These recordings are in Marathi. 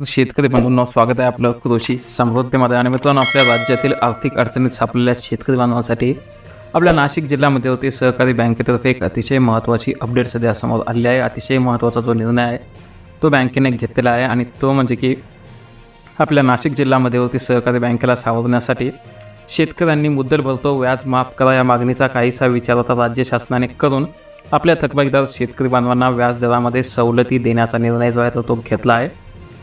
शेतकरी बांधवांना स्वागत आहे आपलं कृषी समृद्धीमध्ये. आणि मित्रांनो आपल्या राज्यातील आर्थिक अडचणीत सापडलेल्या शेतकरी बांधवांसाठी आपल्या नाशिक जिल्ह्यामध्ये सहकारी बँकेतर्फे एक अतिशय महत्त्वाची अपडेट सध्या समोर आलेली आहे. अतिशय महत्त्वाचा जो निर्णय आहे तो बँकेने घेतलेला आहे. आणि तो म्हणजे की आपल्या नाशिक जिल्ह्यामध्ये होती सहकारी बँकेला सावरण्यासाठी शेतकऱ्यांनी मुद्दल भरतो व्याज माफ करा या मागणीचा काहीसा विचार आता राज्य शासनाने करून आपल्या थकबाकीदार शेतकरी बांधवांना व्याजदरामध्ये सवलती देण्याचा निर्णय जो आहे तो घेतला आहे.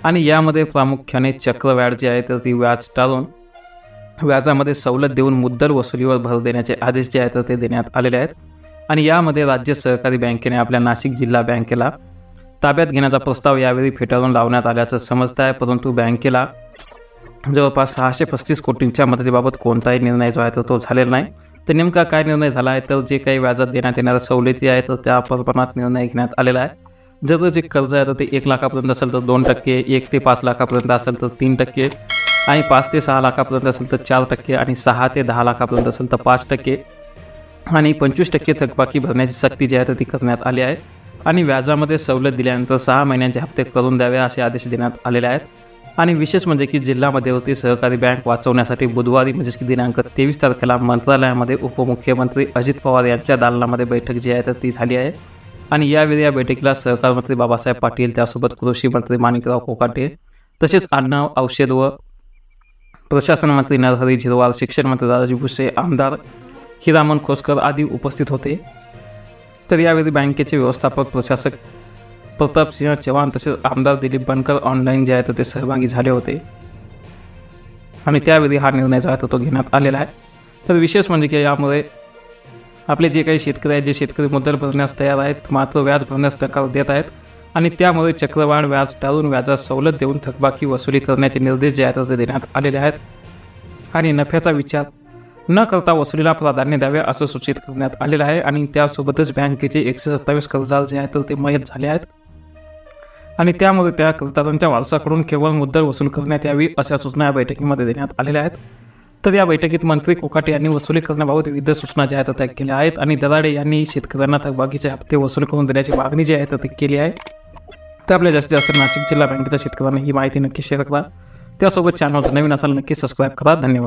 आणि यामध्ये प्रामुख्याने चक्रव्याज जे आहे तर ती व्याज टाळून व्याजामध्ये सवलत देऊन मुद्दल वसुलीवर भर देण्याचे आदेश जे आहेत तर ते देण्यात आलेले आहेत. आणि यामध्ये राज्य सहकारी बँकेने आपल्या नाशिक जिल्हा बँकेला ताब्यात घेण्याचा प्रस्ताव यावेळी फेटाळून लावण्यात आल्याचं समजतं आहे. परंतु बँकेला जवळपास सहाशे पस्तीस कोटींच्या मदतीबाबत कोणताही निर्णय जो आहे तर तो झालेला नाही. तर नेमका काय निर्णय झाला आहे तर जे काही व्याजात देण्यात येणाऱ्या सवलती आहेत तर त्या प्रमाणात निर्णय घेण्यात आलेला आहे. जर जे कर्ज आहे तर ते एक लाखापर्यंत असेल तर दोन टक्के एक ते पाच लाखापर्यंत असेल तर तीन टक्के आणि पाच ते सहा लाखापर्यंत असेल तर चार टक्के आणि सहा ते दहा लाखापर्यंत असेल तर पाच टक्के आणि पंचवीस टक्के थकबाकी भरण्याची सक्ती जी आहे तर ती करण्यात आली आहे. आणि व्याजामध्ये सवलत दिल्यानंतर सहा महिन्यांचे हप्ते करून द्यावे असे आदेश देण्यात आलेले आहेत. आणि विशेष म्हणजे की जिल्हा मध्यवर्ती सहकारी बँक वाचवण्यासाठी बुधवारी म्हणजेच की दिनांक तेवीस तारखेला मंत्रालयामध्ये उपमुख्यमंत्री अजित पवार यांच्या दालनामध्ये बैठक जी आहे तर ती झाली आहे. आणि यावेळी या बैठकीला सहकार मंत्री बाबासाहेब पाटील त्यासोबत कृषी मंत्री माणिकराव कोकाटे तसेच अन्न औषध व प्रशासन मंत्री नरहरी झिरवाल शिक्षण मंत्री दादाजी भुसे आमदार हिरामन खोसकर आदी उपस्थित होते. तर यावेळी बँकेचे व्यवस्थापक प्रशासक प्रतापसिंह चव्हाण तसेच आमदार दिलीप बनकर ऑनलाईन जे आहे तर ते सहभागी झाले होते. आणि त्यावेळी हा निर्णय जो आहे तो घेण्यात आलेला आहे. तर विशेष म्हणजे की यामुळे आपले जे काही शेतकरी आहेत जे शेतकरी मुद्दल भरण्यास तयार आहेत मात्र व्याज भरण्यास नकार देत आहेत आणि त्यामुळे चक्रवाढ व्याज टाळून व्याजात सवलत देऊन थकबाकी वसुली करण्याचे निर्देश जाहिरात देण्यात आलेले आहेत. आणि नफ्याचा विचार न करता वसुलीला प्राधान्य द्यावे असं सूचित करण्यात आलेलं आहे आणि त्यासोबतच बँकेचे एकशे सत्तावीस कर्जदार जे आहेत तर ते मयत झाले आहेत. आणि त्यामुळे त्या कर्जदारांच्या वारसाकडून केवळ मुद्दल वसूल करण्यात यावी अशा सूचना या बैठकीमध्ये देण्यात आलेल्या आहेत. तर या बैठकीत मंत्री कोकाटे यांनी वसुली करण्याबाबत विविध सूचना ज्या आहेत त्या केल्या आहेत आणि दराडे यांनी शेतकऱ्यांना थकबाकीचे हप्ते वसूल करून देण्याची मागणी जी आहे ती केली आहे. तर आपल्या जास्तीत जास्त नाशिक जिल्हा बँकेच्या शेतकऱ्यांना ही माहिती नक्की शेअर करा. त्यासोबत चॅनल नवीन असाल नक्की सबस्क्राईब करा. धन्यवाद.